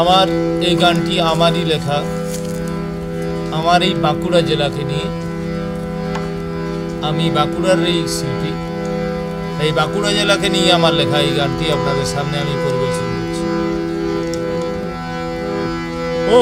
আমার এই গানটি আমারই লেখা। আমার এই বাঁকুড়া জেলাকে নিয়ে আমি বাঁকুড়ার এই শিল্পী। এই বাঁকুড়া জেলাকে নিয়ে আমার লেখা এই গানটি আপনাদের সামনে আমি পরিবেশন করছি। ও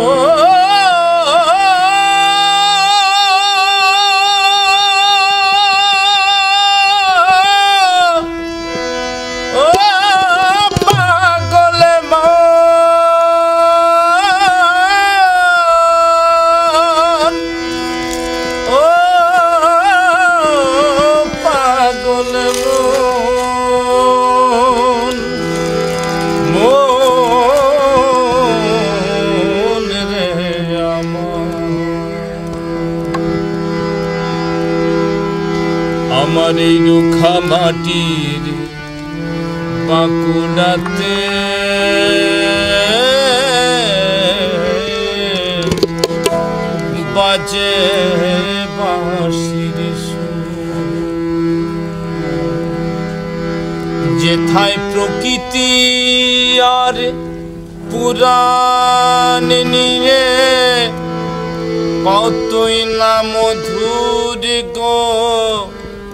আমার এই রুখা মাটির বাঁকুড়াতে বাজে বাঁশির। যেথায় প্রকৃতি আর পুরাণ নিয়ে কতই না মধুর গো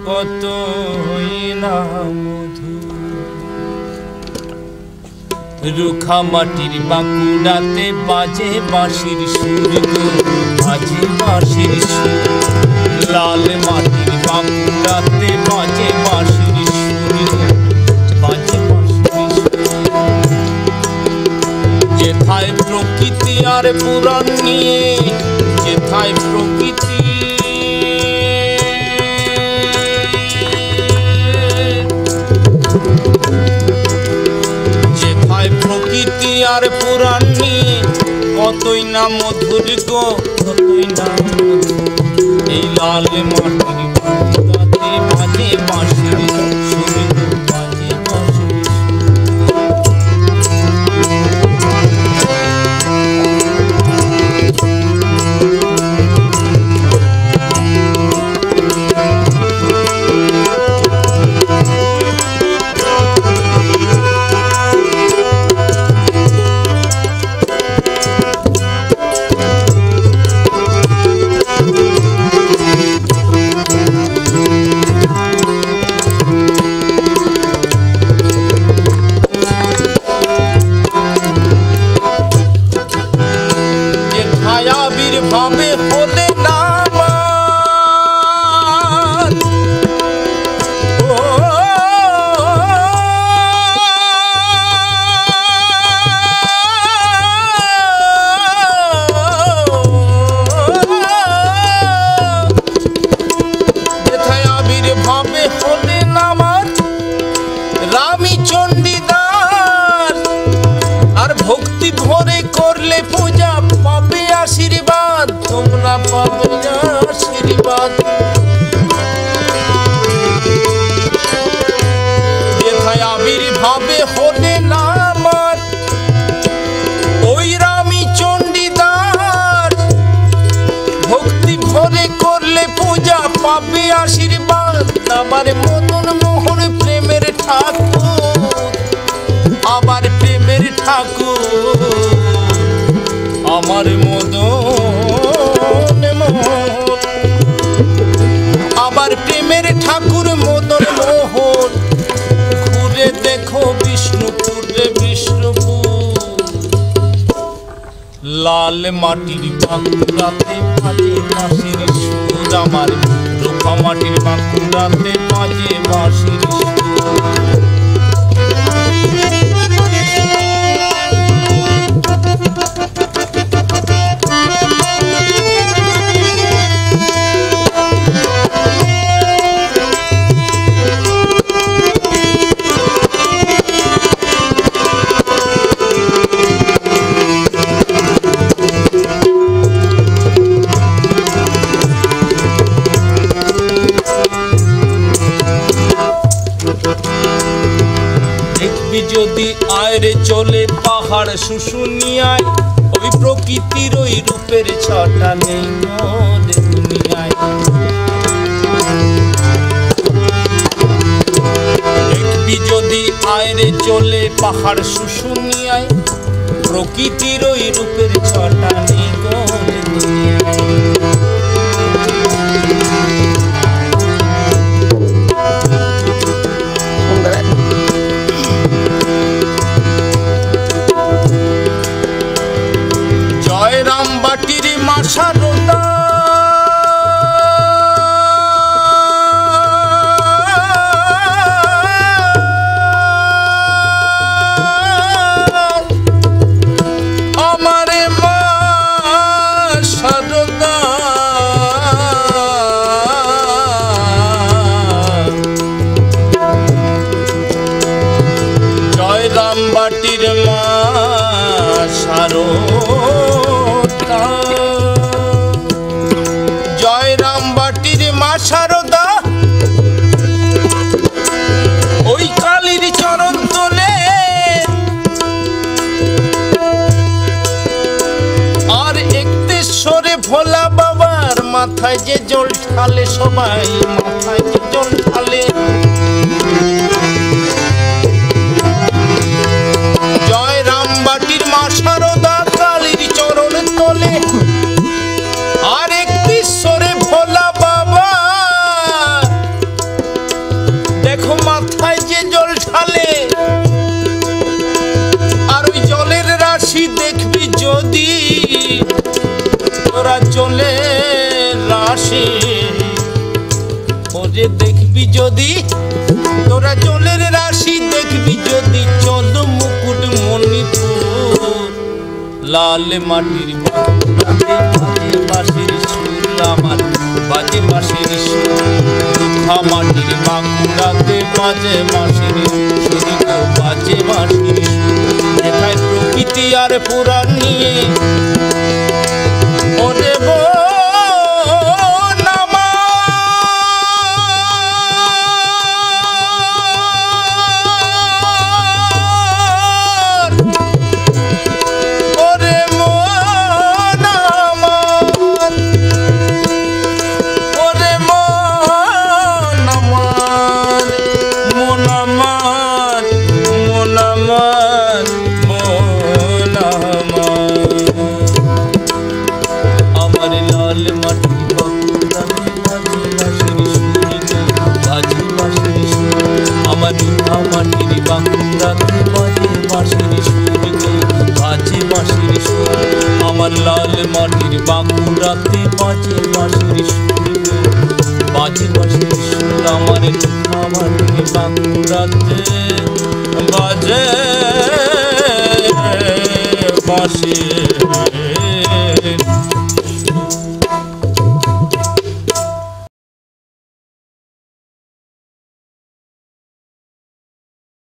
কতই না মধুর রুখা মাটির বাঁকুড়াতে বাজে বাঁশির সুর বাজে বাঁশির সুর। লাল মাটির বাঁকুড়াতে বাজে বাঁশির সুর বাজে যেথায় প্রকৃতি আর পুরাণ নিয়ে, যেথায় প্রকৃতি আর পুরাণ নিয়ে কতই না মধুর গো কতই না এই লাল মাটির আশীর্বাদ, আমার মদন মোহন প্রেমের ঠাকুর, আমার প্রেমের ঠাকুর, আমার মদন মোহন। আমার প্রেমের ঠাকুর মদন মোহন ঘুরে দেখো বিষ্ণুপুর রে বিষ্ণুপুর। লাল মাটির বাঁকুড়াতে বাজে বাঁশির সুর আমার। রূপা মাটির বাঁকুড়াতে বাজে বাঁশির পাহাড় শুশুনিয়ায় ওই প্রকৃতির ওই রূপের ছটা নেই যদি আয়রে চলে পাহাড় শুশুনিয়ায়, প্রকৃতির ওই রূপের ছটা নিগল সারদা ওই কালীর চরণ তোলে। আর একতেশ্বরে ভোলা বাবার মাথায় যে জল ঢালে সবাই, মাথায় যে জল ঢালে। রাশি ওরে দেখবি যদি, তোরা জলের রাশি দেখবি যদি চন্দ মুকুট মণিপুর। লাল মাটির বাজে বাঁশির সুর আমার, বাজে বাঁশির সুর। দুঃখা মাটির বাঁকুড়াতে বাজে বাঁশির সুর বাজে বাঁশির সুর। এটাই প্রকৃতি আর পুরাণ নিয়ে। বাঁকুড়াতে বাজে বাঁশির